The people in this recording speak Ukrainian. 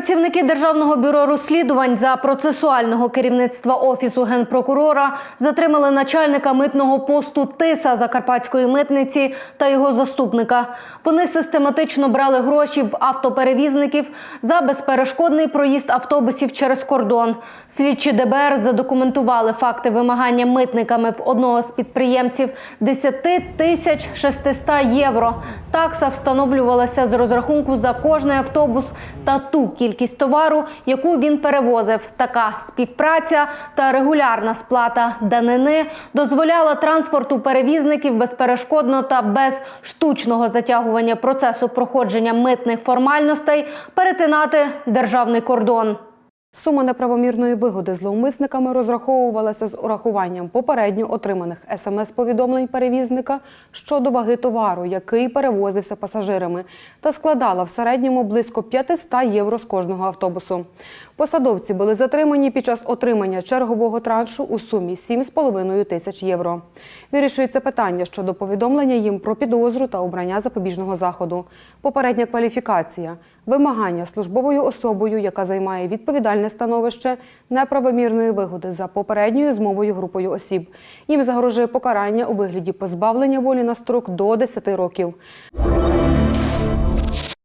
Працівники Державного бюро розслідувань за процесуального керівництва офісу генпрокурора затримали начальника митного посту Тиса Закарпатської митниці та його заступника. Вони систематично брали гроші в автоперевізників за безперешкодний проїзд автобусів через кордон. Слідчі ДБР задокументували факти вимагання митниками в одного з підприємців 10 тисяч 600 євро. Такса встановлювалася з розрахунку за кожний автобус та ту кількість товару, яку він перевозив. Така співпраця та регулярна сплата данини дозволяла транспорту перевізників безперешкодно та без штучного затягування процесу проходження митних формальностей перетинати державний кордон. Сума неправомірної вигоди зловмисниками розраховувалася з урахуванням попередньо отриманих смс-повідомлень перевізника щодо ваги товару, який перевозився пасажирами, та складала в середньому близько 500 євро з кожного автобусу. Посадовці були затримані під час отримання чергового траншу у сумі 7,5 тисяч євро. Вирішується питання щодо повідомлення їм про підозру та обрання запобіжного заходу. Попередня кваліфікація, вимагання службовою особою, яка займає відповідальне становище неправомірної вигоди за попередньою змовою групою осіб. Їм загрожує покарання у вигляді позбавлення волі на строк до 10 років.